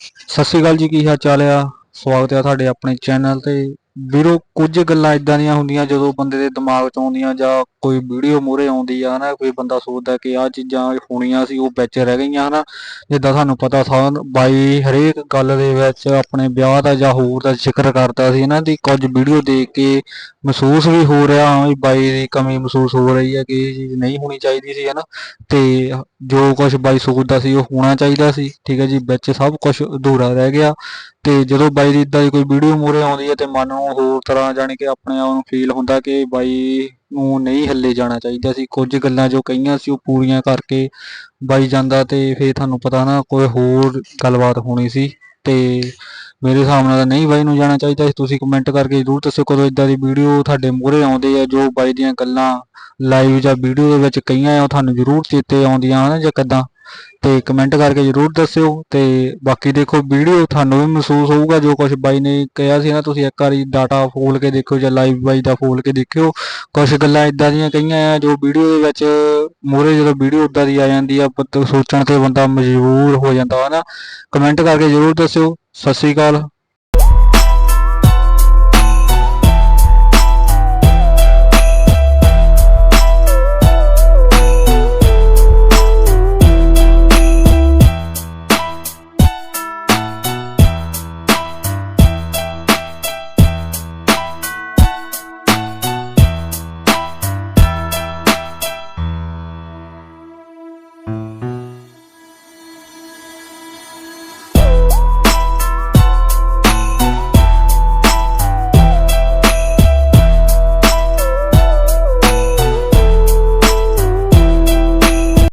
ਸਤਿ ਸ਼੍ਰੀ ਅਕਾਲ ਜੀ, ਕੀ ਹਾਲ ਚਾਲ ਆ? ਸਵਾਗਤ ਹੈ ਤੁਹਾਡੇ ਆਪਣੇ ਚੈਨਲ ਤੇ। ਵੀਰੋ, ਕੁਝ ਗੱਲਾਂ ਇਦਾਂ ਦੀਆਂ ਹੁੰਦੀਆਂ ਜਦੋਂ ਬੰਦੇ ਦੇ ਦਿਮਾਗ 'ਚ ਆਉਂਦੀਆਂ ਜਾਂ ਕੋਈ ਵੀਡੀਓ ਮੂਹਰੇ ਆਉਂਦੀ ਆ, ਹਨਾ, ਕੋਈ ਬੰਦਾ ਸੋਚਦਾ ਕਿ ਆਹ ਚੀਜ਼ਾਂ ਹੋਣੀਆਂ ਸੀ, ਉਹ ਵਿੱਚ ਰਹਿ ਗਈਆਂ, ਹਨਾ। ਜਿੱਦਾਂ ਤੁਹਾਨੂੰ ਪਤਾ ਸਾਂ ਬਾਈ ਹਰੇਕ ਗੱਲ ਦੇ ਵਿੱਚ ਆਪਣੇ ਵਿਆਹ ਦਾ ਜਾਂ ਹੋਰ ਦਾ ਜ਼ਿਕਰ ਕਰਦਾ ਸੀ, ਇਹਨਾਂ ਦੀ ਕੁਝ ਵੀਡੀਓ ਦੇਖ ਕੇ ਮਹਿਸੂਸ ਵੀ ਹੋ ਰਿਹਾ ਹਾਂ ਵੀ ਬਾਈ ਦੀ ਕਮੀ ਮਹਿਸੂਸ ਹੋ ਰਹੀ ਹੈ ਕਿ ਇਹ ਚੀਜ਼ ਨਹੀਂ ਹੋਣੀ ਚਾਹੀਦੀ ਸੀ, ਹਨਾ? ਤੇ ਜੋ ਕੁਝ ਬਾਈ ਸੋਚਦਾ ਸੀ ਉਹ ਹੋਣਾ ਚਾਹੀਦਾ ਸੀ, ਠੀਕ ਹੈ ਜੀ? ਵਿੱਚ ਸਭ ਕੁਝ ਅਧੂਰਾ ਰਹਿ ਗਿਆ ਤੇ ਜਦੋਂ ਬਾਈ ਦੀ ਇਦਾਂ ਦੀ ਕੋਈ ਵੀਡੀਓ ਮੂਹਰੇ ਆਉਂਦੀ ਹੈ ਤੇ ਮਨ ਨੂੰ ਹੋਰ ਤਰ੍ਹਾਂ ਜਾਣੀ ਕਿ ਆਪਣੇ ਆਪ ਨੂੰ ਫੀਲ ਹੁੰਦਾ ਕਿ ਬਾਈ ਨੂੰ ਨਹੀਂ ਹੱਲੇ ਜਾਣਾ ਚਾਹੀਦਾ ਸੀ, ਕੁਝ ਗੱਲਾਂ ਜੋ ਕਹੀਆਂ ਸੀ ਉਹ ਪੂਰੀਆਂ ਕਰਕੇ ਬਾਈ ਜਾਂਦਾ ਤੇ ਫੇਰ ਤੁਹਾਨੂੰ ਪਤਾ ਨਾ ਕੋਈ ਹੋਰ ਗੱਲਬਾਤ ਹੋਣੀ ਸੀ ਤੇ ਮੇਰੇ ਹਿਸਾਬ ਨਾਲ ਤਾਂ ਨਹੀਂ ਬਾਈ ਨੂੰ ਜਾਣਾ ਚਾਹੀਦਾ ਤੁਸੀਂ ਕਮੈਂਟ ਕਰਕੇ ਜ਼ਰੂਰ ਦੱਸਿਓ ਕਦੋਂ ਇਦਾਂ ਦੀ ਵੀਡੀਓ ਤੁਹਾਡੇ ਮੂਹਰੇ ਆਉਂਦੇ ਆ, ਜੋ ਬਾਈ ਦੀਆਂ ਗੱਲਾਂ ਲਾਈਵ ਜਾਂ ਵੀਡੀਓ ਦੇ ਵਿੱਚ ਕਈਆਂ ਆ, ਉਹ ਤੁਹਾਨੂੰ ਜ਼ਰੂਰ ਚੇਤੇ ਆਉਂਦੀਆਂ ਹਨ ਜਾਂ ਕਿੱਦਾਂ। ਤੇ ਕਮੈਂਟ ਕਰਕੇ ਜ਼ਰੂਰ ਦੱਸਿਓ ਤੇ ਬਾਕੀ ਦੇਖੋ ਵੀਡੀਓ ਤੁਹਾਨੂੰ ਵੀ ਮਹਿਸੂਸ ਹੋਊਗਾ ਜੋ ਕੁਝ ਬਾਈ ਨੇ ਕਿਹਾ ਸੀ ਨਾ, ਤੁਸੀਂ ਇੱਕ ਵਾਰੀ ਡਾਟਾ ਫੋਲ ਕੇ ਦੇਖਿਓ ਜਾਂ ਲਾਈਵ ਬਾਈ ਦਾ ਫੋਲ ਕੇ ਦੇਖਿਓ। ਕੁਝ ਗੱਲਾਂ ਇਦਾਂ ਦੀਆਂ ਕਹੀਆਂ ਆ ਜੋ ਵੀਡੀਓ ਦੇ ਵਿੱਚ ਮੂਹਰੇ ਜਦੋਂ ਵੀਡੀਓ ਉਦਾਂ ਦੀ ਆ ਜਾਂਦੀ ਆ ਸੋਚਣ ਤੇ ਬੰਦਾ ਮਜਬੂਰ ਹੋ ਜਾਂਦਾ, ਹਨਾ? ਕਮੈਂਟ ਕਰਕੇ ਜ਼ਰੂਰ ਦੱਸਿਓ। ਸਤਿ ਸ਼੍ਰੀ ਅਕਾਲ।